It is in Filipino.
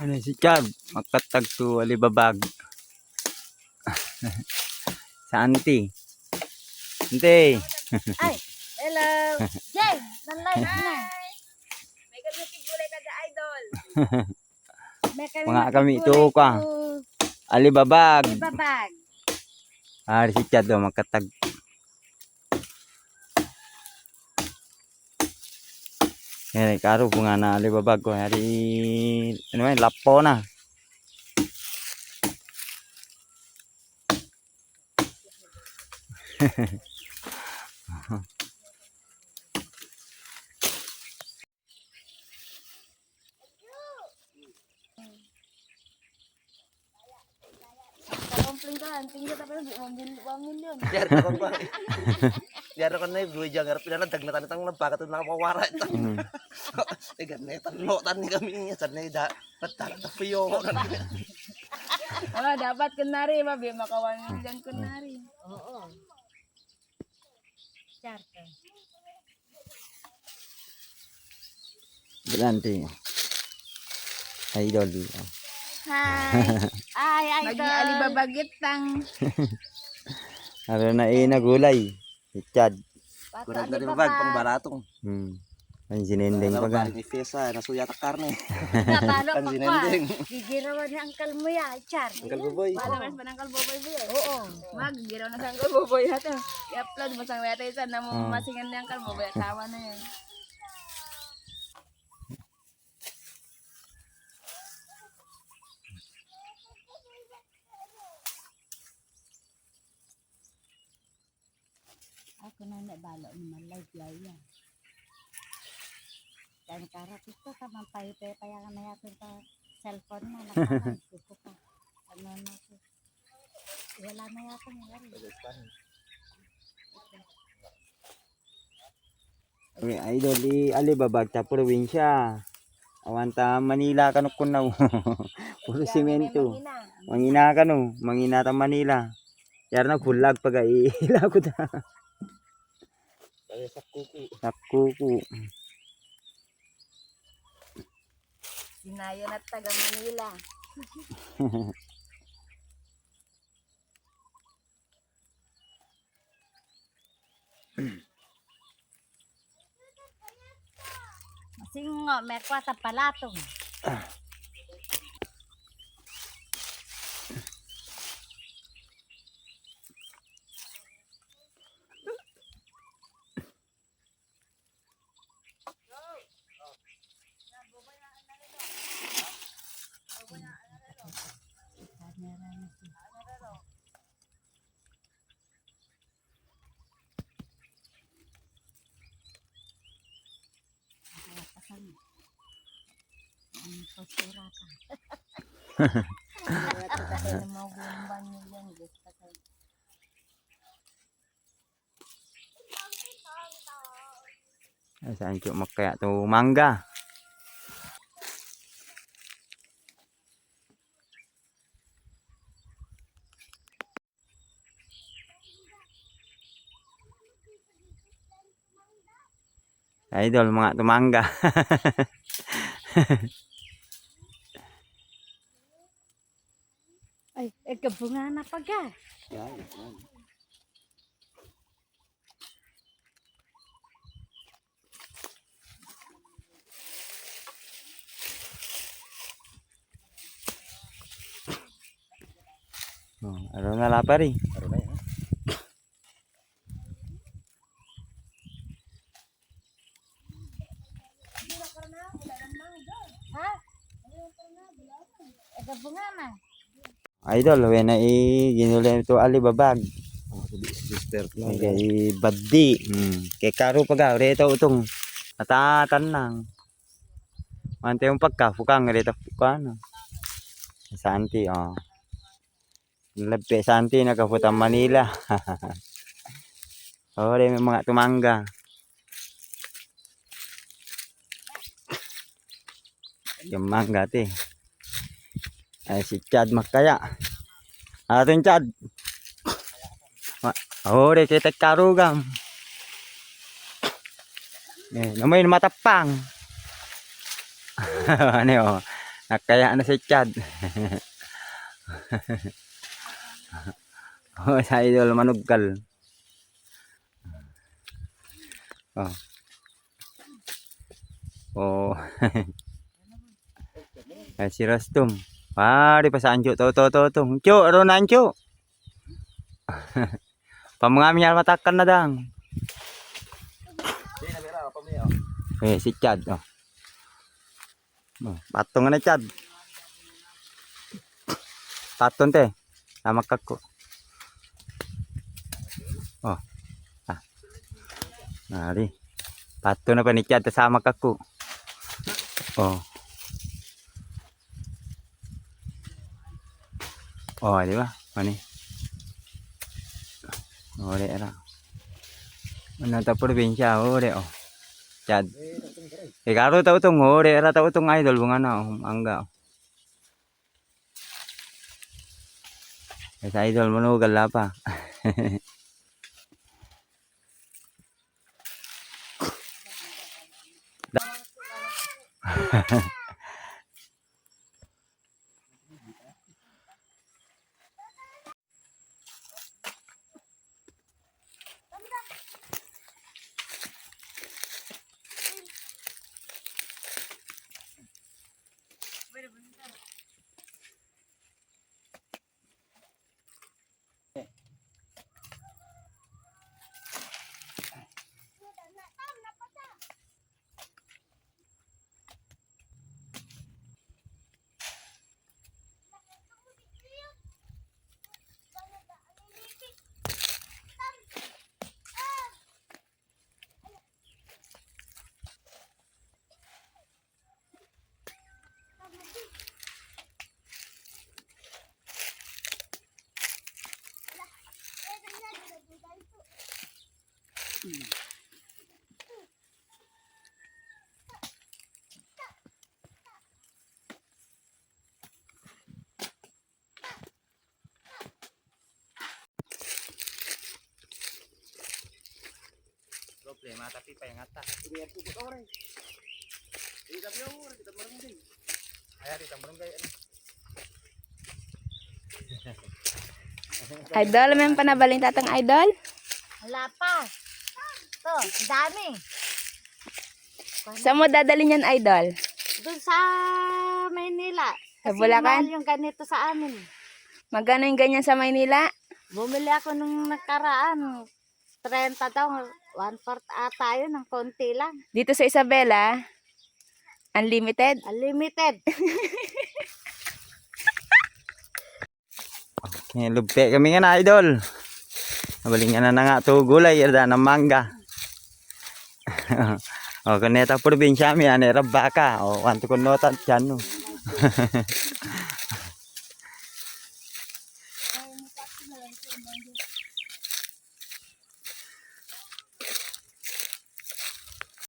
Ano si Chad? Makatag to alibabag. sa auntie. Auntie. Ay, hello. Jay, nanlive na. May kami tigulay ka da idol. Mga kami ito ka. Alibabag. Ibabag. Hari si Chad do makatag. Yan, karo po nga na alibabag ko. Hari, ano yan, lapo na. Kakumpling ka, tingin ka pero di mo bil 1 million. Diyan ko ba? Diyan ko na buhay jang garap pinaran dagnatan itang nagbakat na mawara ito. Mm. Eh ganito no tan ni kami niya san ni da patal ta piyo ko na. Wala, dapat kunari, mabi, maka 1 million kunari. Oo. Charter. Berante. Idol. Hi. Ay, ay, Naging alibabagit tang. Ano na eh, nagulay. Si Chad. Kurang dari babag pang baratong. Hmm. Ang sinendeng pa ga. ni Fesa nasuya ta karne. Napalo pa sinendeng. Gigirawan ni Uncle mo ya, Char. Ang kalbuboy. Palakas pa ng kalboboy ba yun? Oo. Mag, giraw na sa kalboboy hato. I-upload mo sang weta isa na mo Ah. masingan niyang kalboboy. Tawa na yan. Ako na na balo ni malay yaya. Dan karap ito ka man pahipe paya ka na yakin pa cellphone na nakaman ko pa. Ano na ko. Wala na yakin yari. Okay, idol di alibabag ta probinsya. Awanta Manila kanok kunaw. Puro semento. Mangina ka no, mangina ta Manila. Yar na bulag pag ila ko ta. Ay sa kuku. Nakuku. Sinayo na taga Manila. Singo, may kwata palatong. Ang postura ka. Kaya na magumban niyo yan. Gusto ko. Ay, Saan ko makaya to mangga. Idol, mga tumangga. Ay, eh, kabunga na pa ga. Yan. yan. Oh, ano na lapar eh. Aro na yan. Ha? Eh, kabunga na. Idol, when na i ginulay to alibabag. Oh, sister ko. Kay baddi. Hmm. Kay karo paga, reto utong. Natatan lang. Mante yung pagka, fukang, reto fukang. Santi, oh. Labi, Santi, nagkaputan Manila. oh, may mga tumangga. Yung mangga, te. Ay, si Chad Makaya. Atin Chad. Oh, re kita karugam. Eh, namoy matapang. ano oh. Nakaya na si Chad. oh, sa idol manugkal. Oh. Oh. Ay, si Rastum. Pari pa sa anjo. To, to, to, to. Anjo, aro na anjo. Pamangami niya matakan na dang. Eh, si Chad. Oh. Oh, patong na Chad. Patong te. Tama kako. Oh. Ah. Nari. Patong na pa ni Chad sama kako. Oh. Oh, di ba? Mani. Oh, di ra. Ano ta probinsya, oh, di oh. Chad. Eh, karo tau tong hore, era tau tong idol bunga na, oh, angga. Sa idol manugal na pa. Problema tapi pa yung ata. Ini yang tutup orang. Ini tapi orang kita bareng din. Ay, kita bareng kayak Idol, may panabaling tatang idol? Wala pa. To, ang dami. Saan mo dadalhin yan, idol? Doon sa Maynila. Sa Bulacan? mahal yung ganito sa amin. Magkano yung ganyan sa Maynila? Bumili ako nung nakaraan. 30 daw. One fourth ata yun. Ang konti lang. Dito sa Isabela, unlimited. Unlimited. Okay, lugte kami nga na idol. Nabalingan na na nga to gulay, irda ng mangga. o, kaneta probinsya mi, ane rabaka. O, kanto